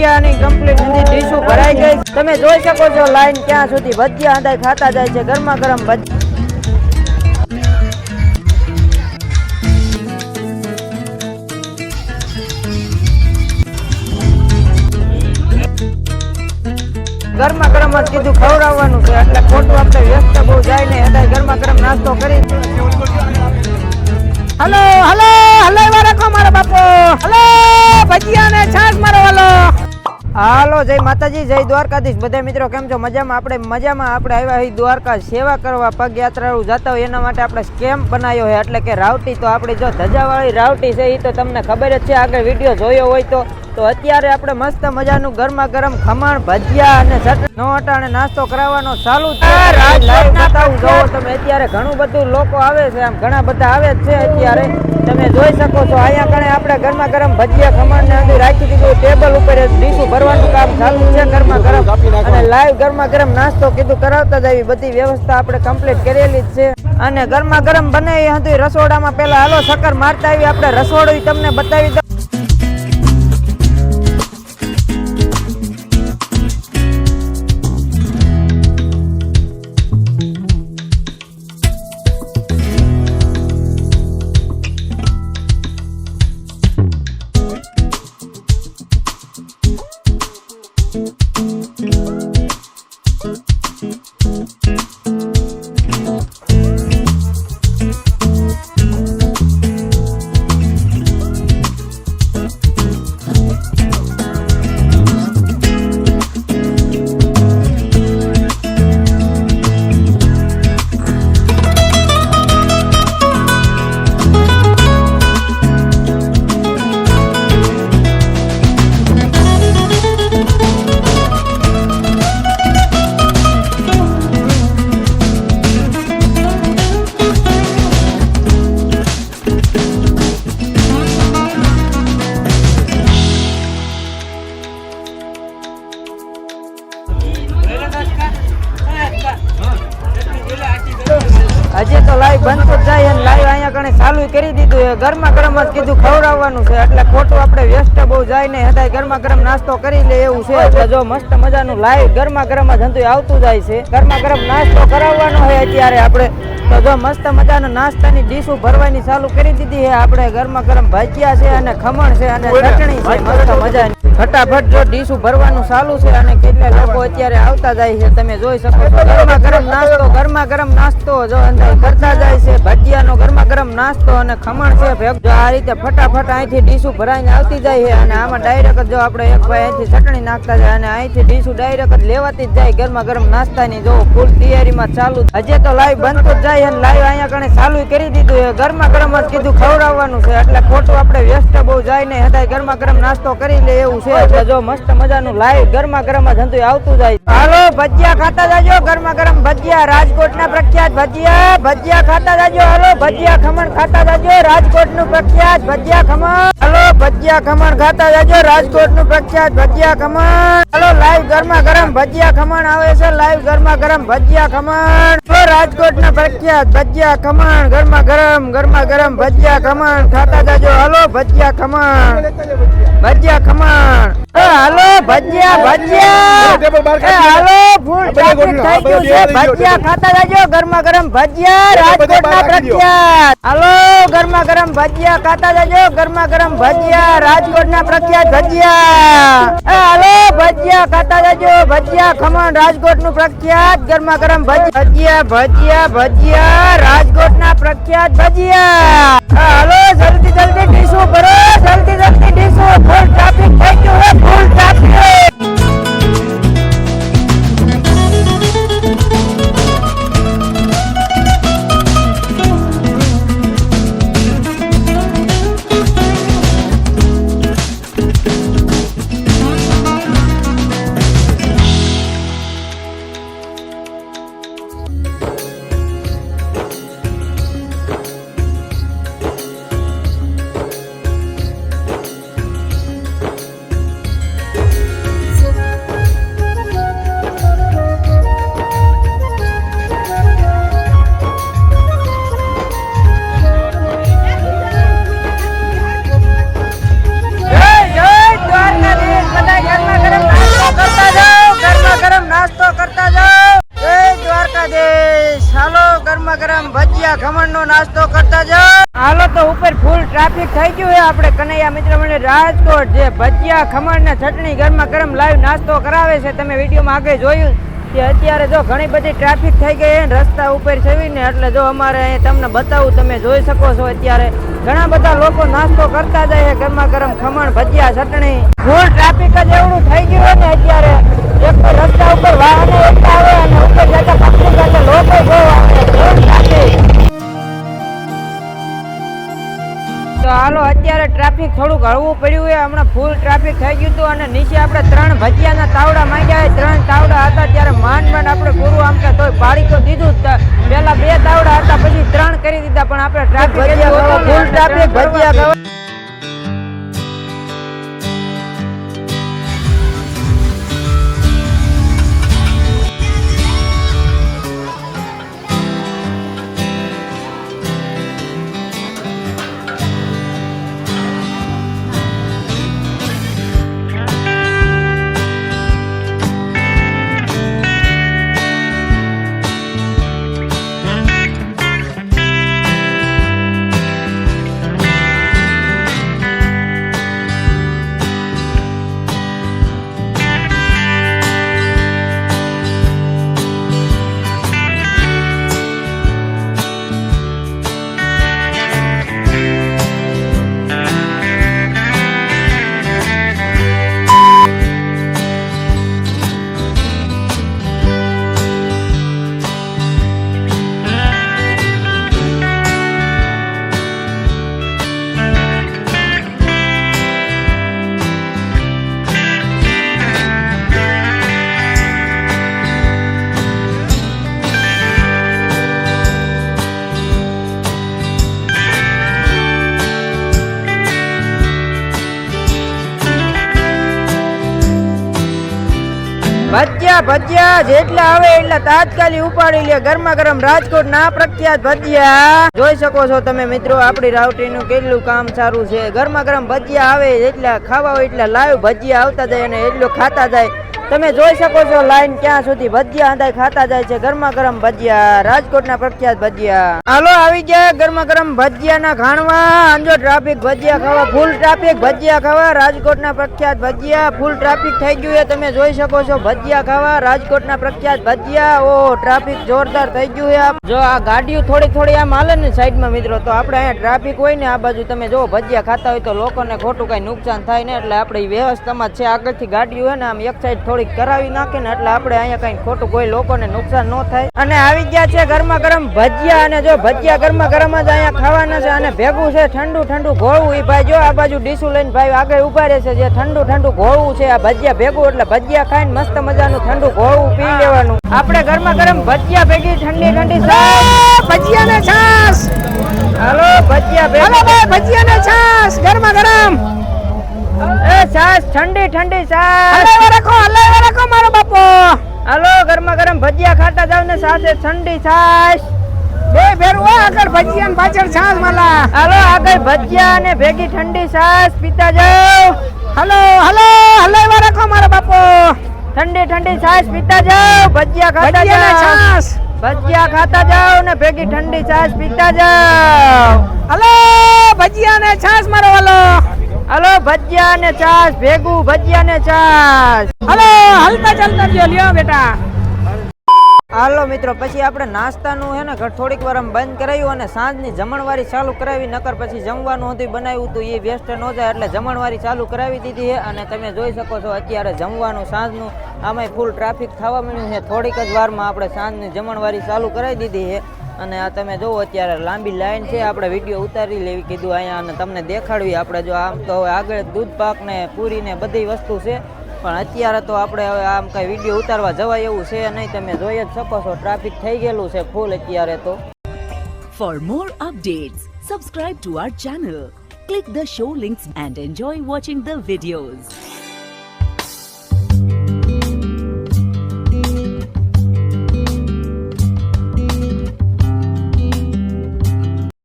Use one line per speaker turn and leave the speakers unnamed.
ભજીયાની complete બધી ડીશો ભરાઈ ગઈ. તમે જોઈ શકો છો લાઈન ક્યાં સુધી ભજીયા અંદર ખાતા જાય છે, ગરમા ગરમ ગરમા ગરમ જ કીધું ખવડાવવાનું છે, એટલે ખોટું આપણે વ્યસ્ત બહુ જાય ને અત્યારે ગરમા ગરમ નાસ્તો કરી. હલો હલો હલો એવા રાખો મારા બાપો. હલો ભજીયા ને છાશ મારો વાલો. હાલો, જય માતાજી, જય દ્વારકાધીશ. બધા મિત્રો કેમ છો? મજામાં? આપણે મજામાં. આપણે આવ્યા હોય દ્વારકા સેવા કરવા પગયાત્રાળુ જતા હોય. એના માટે આપણે સ્કેમ બનાવ્યો હોય એટલે કે રાવટી તો આપણે જો ધજાવાળી રાવટી છે એ તો તમને ખબર જ છે. આગળ વીડિયો જોયો હોય તો તો અત્યારે આપણે મસ્ત મજાનું ગરમા ગરમ ખમણ ભજીયા અને ચટણી નો અટાણે નાસ્તો કરાવવાનો ચાલુ છે. લાઈવ બતાવું જોવો તમે અત્યારે ઘણું બધું લોકો આવે છે આમ ઘણા બધા આવે જ છે અત્યારે. તમે જોઈ શકો છો અહીંયા કણે આપણે ગરમા ગરમ ભજીયા ખમણ ને અંદર રાખી દીધું. ટેબલ ઉપર ડીશું ભરવાનું કામ ચાલુ છે ગરમા ગરમ અને લાઈવ ગરમા ગરમ નાસ્તો કીધું કરાવતા જ આવી. બધી વ્યવસ્થા આપણે કમ્પ્લીટ કરેલી જ છે. અને ગરમા ગરમ બને એ હતું રસોડામાં પેલા હાલો શક્કર મારતા આવી આપણે રસોડું તમને બતાવી દઉં. હજી ગરમા ગરમ જ કીધું ખવડાવવાનું છે. એટલે ખોટું આપણે વ્યસ્ત બહુ જાય ને હતા ગરમા ગરમ નાસ્તો કરી લે એવું છે. એટલે જો મસ્ત મજાનું લાઈવ ગરમા ગરમ જ હંતુ આવતું જાય છે. ગરમા ગરમ નાસ્તો કરાવવાનો હોય અત્યારે આપણે. તો જો મસ્ત મજાના નાસ્તાની ડીશો ભરવાની ચાલુ કરી દીધી છે આપણે ગરમા ગરમ ભજીયા છે અને ખમણ છે અને ચટણી છે. મસ્ત મજાની. ફટાફટ જો ડીશું ભરવાનું ચાલુ છે અને કેટલા લોકો અત્યારે આવતા જાય છે તમે જોઈ શકો છો. ગરમા ગરમ નાસ્તો ગરમા ગરમ નાસ્તો જો અંદર કરતા જાય છે. ભજીયાનો ગરમા ગરમ નાસ્તો અને ખમણ છે. ભેગ આ રીતે ફટાફટ અહીંથી ડીશું ભરાઈને આવતી જાય છે અને આમાં ડાયરેક્ટ જો આપણે એક ભાઈ અહીંથી ચટણી નાખતા જાય અને અહીંથી ડીશું ડાયરેક્ટ લેવાતી જ જાય ગરમા ગરમ નાસ્તાની. જો ફૂલ તૈયારીમાં ચાલુ હજી તો લાઈવ બનતો જ જાય અને લાઈવ અહીંયા કણે ચાલુ કરી દીધું છે. ગરમા ગરમ જ કીધું ખવડાવવાનું છે. એટલે ખોટું આપણે વ્યસ્ત બહુ જાય ને હતા ગરમા ગરમ નાસ્તો કરી લે એવું છે. એટલે જો મસ્ત મજાનું લાઈવ ગરમા ગરમ જ હંધુય આવતું જાય. હાલો, ભજીયા ખાતા જાજો. ગરમા ગરમ ભજીયા. રાજકોટના પ્રખ્યાત ભજીયા. ભજીયા ખાતા જાજો. હાલો, ભજીયા ખમણ ખાતા જાજો. રાજકોટનું પ્રખ્યાત ભજીયા ખમણ. હલો, ભજીયા ખમણ ખાતા જાજો રાજકોટનું પ્રખ્યાત ભજીયા ખમણ. હલો, લાઈવ ગરમા ગરમ ભજીયા ખમણ આવે છે. લાઈવ ગરમા ગરમ ભજીયા ખમણ. રાજકોટ ના પ્રખ્યાત ભજીયા ખમણ. ગરમા ગરમ ગરમા ગરમ ભજીયા ખમણ ખાતા જાજો હલો, ભજીયા ખમણ. ભજીયા ખમણ. હાલો ભજીયા ભજીયા. હાલો ફૂલ ટ્રાફિક થઈ ગયું છે. ભજીયા ખાતા જાજો ગરમા ગરમ ભજીયા રાજકોટના પ્રખ્યાત. હાલો ગરમા ગરમ ભજીયા ખાતા જાજો ગરમા ગરમ ભજીયા રાજકોટના પ્રખ્યાત ભજીયા. હાલો ભજીયા ખાતા જાજો ભજીયા ખમણ રાજકોટનું પ્રખ્યાત ગરમા ગરમ ભજીયા ભજીયા ભજીયા રાજકોટના પ્રખ્યાત ભજીયા. હાલો જલ્દી જલ્દી ડીશું ભરો જલ્દી જલ્દી ડીશું ફૂલ ટ્રાફિક થઈ ગયું છે ટ્રાફિક થઈ ગયું છે. આપણે કનૈયા મિત્ર મને રાજકોટ જે ભજીયા, ખમણ ને ચટણી ગરમા ગરમ લાઈવ નાસ્તો કરાવે છે. તમે વિડીયોમાં આગળ જોયું કે અત્યારે જો ઘણી બધી ટ્રાફિક થઈ ગઈ છે રસ્તા ઉપર છવીને એટલે જો અમારે અહીં તમને બતાવું, તમે જોઈ શકો છો અત્યારે ઘણા બધા લોકો નાસ્તો કરતા જાય છે. ગરમા ગરમ ખમણ, ભજીયા, ચટણી. ફૂલ ટ્રાફિક જ એવડું થઈ ગયું ને અત્યારે. એક રસ્તા ઉપર વાહનો આવે અને ઉપર ટ્રાફિક થોડુંક હળવું પડ્યું હોય, હમણાં ફૂલ ટ્રાફિક થઈ ગયું હતું અને નીચે આપણે ત્રણ ભજીયાના તાવડા માંગ્યા ત્રણ તાવડા હતા, ત્યારે માંડ માંડ આપણે પૂરું આમ કે તોય પાડી તો દીધું તા- બે તાવડા હતા, પછી ત્રણ કરી દીધા, પણ આપણે ટ્રાફિક ભજીયા ભજીયા જેટલા આવે એટલા તાત્કાલિક ઉપાડી લે. ગરમા ગરમ રાજકોટ ના પ્રખ્યાત ભજીયા. જોઈ શકો છો તમે મિત્રો, આપણી રાવટીનું કેટલું કામ સારું છે. ગરમા ગરમ ભજીયા આવે એટલા ખાવા હોય એટલા લાઈવ ભજીયા આવતા જાય અને એટલું ખાતા જાય. તમે જોઈ શકો છો, લાઈન ક્યાં સુધી ભજીયા અંદાય ખાતા જાય છે. ગરમા ગરમ ભજીયા, રાજકોટના પ્રખ્યાત ભજીયા. હાલો, આવી ગયા ગરમા ગરમ ભજીયાના ખાણવા અંજો ટ્રાફિક ભજીયા ખાવા ફૂલ ટ્રાફિક ભજીયા ખાવા, રાજકોટના પ્રખ્યાત ભજીયા ફૂલ ટ્રાફિક થઈ ગયું છે. તમે જોઈ શકો છો, ભજીયા ખાવા, રાજકોટના પ્રખ્યાત ભજીયા. ઓ ટ્રાફિક જોરદાર થઈ ગયું છે જો આ ગાડીઓ થોડી થોડી આમ હાલે ને સાઈડમાં મિત્રો, તો આપણે અહીંયા ટ્રાફિક હોય ને આ બાજુ તમે જો ભજીયા ખાતા હોય તો લોકોને ખોટું કઈ નુકસાન થાય ને, એટલે આપણે વ્યવસ્થામાં છે. આગળથી ગાડીઓ હોય ને આમ એક સાઈડ થોડીક કરાવી નાખે ને એટલે આપણે અહીંયા કઈ ખોટું કોઈ લોકોને નુકસાન ન થાય. અને આવી ગયા છે ગરમા ગરમ ભજીયા અને જો ભજીયા ગરમા ગરમ જ અહીંયા ખાવાના છે અને ભેગું છે ઠંડુ ઠંડુ ઘોળવું એ ભાઈ જો આ બાજુ ડીસું લઈને ભાઈ આગળ ઊભા રહે છે જે ઠંડુ ઠંડુ ઘોળવું છે. આ ભજીયા ભેગું એટલે ભજીયા ખાઈને મસ્ત મજાનું ઠંડુ ઘોળવું પી લેવાનું. આપણે ગરમા ગરમ ભજીયા ભેગી ઠંડી ઠંડી ભજીયા ને છાશ. હાલો ભજીયા ભેગી. ભજીયા ને છાશ. ગરમા ગરમ એ સાસ ઠંડી ઠંડી સાસ. હલાવા રાખો હલાવા રાખો મારો બાપો. હાલો ગરમા ગરમ ભજીયા ખાતા જાવ ને સાથે ઠંડી છાશ બે ભેરું આગળ ભજીયા ને પાછળ છાસ માલા. હાલો આગળ ભજીયા ને ભેગી ઠંડી છાશ પીતા જાવ. હલો હલો હલાવા રાખો મારો બાપો. ઠંડી ઠંડી છાશ પીતા જાવ. ભજીયા ખાતા જાવ. ભજીયા ખાતા જાવ ને ભેગી ઠંડી છાશ પીતા જાવ. હલો ભજીયા ને છાશ મારો વાલો. હલો, ભજીયા ને ચાસ ભેગું ભજીયા ને છાશ. હલો, હલતા ચાલતા જો લ્યો બેટા. હાલો મિત્રો, પછી આપણે નાસ્તાનું હે ને, ઘર થોડીક વાર બંધ કરાવ્યું અને સાંજની જમણવારી ચાલુ કરાવી, નકર પછી જમવાનું હતું બનાવ્યું હતું એ વેસ્ટ ન જાય, એટલે જમણવારી ચાલુ કરાવી દીધી છે અને તમે જોઈ શકો છો અત્યારે જમવાનું, સાંજનું આમાંય ફૂલ ટ્રાફિક થવા મળ્યું છે. થોડીક જ વારમાં આપણે સાંજની જમણવારી ચાલુ કરાવી દીધી છે. અને આ તમે જુઓ અત્યારે લાંબી લાઈન છે, આપણે વીડિયો ઉતારી લેવી કીધું અહીંયા અને તમને દેખાડવી આપણે જો આમ તો હવે આગળ દૂધ પાક ને પૂરી બધી વસ્તુ છે, પણ અત્યારે તો આપણે હવે આમ કાંઈ વીડિયો ઉતારવા જવાય એવું છે નહીં, તમે જોઈ જ શકો છો ટ્રાફિક થઈ ગયેલું છે ફૂલ અત્યારે તો
for more updates subscribe to our channel click the show links and enjoy watching the videos.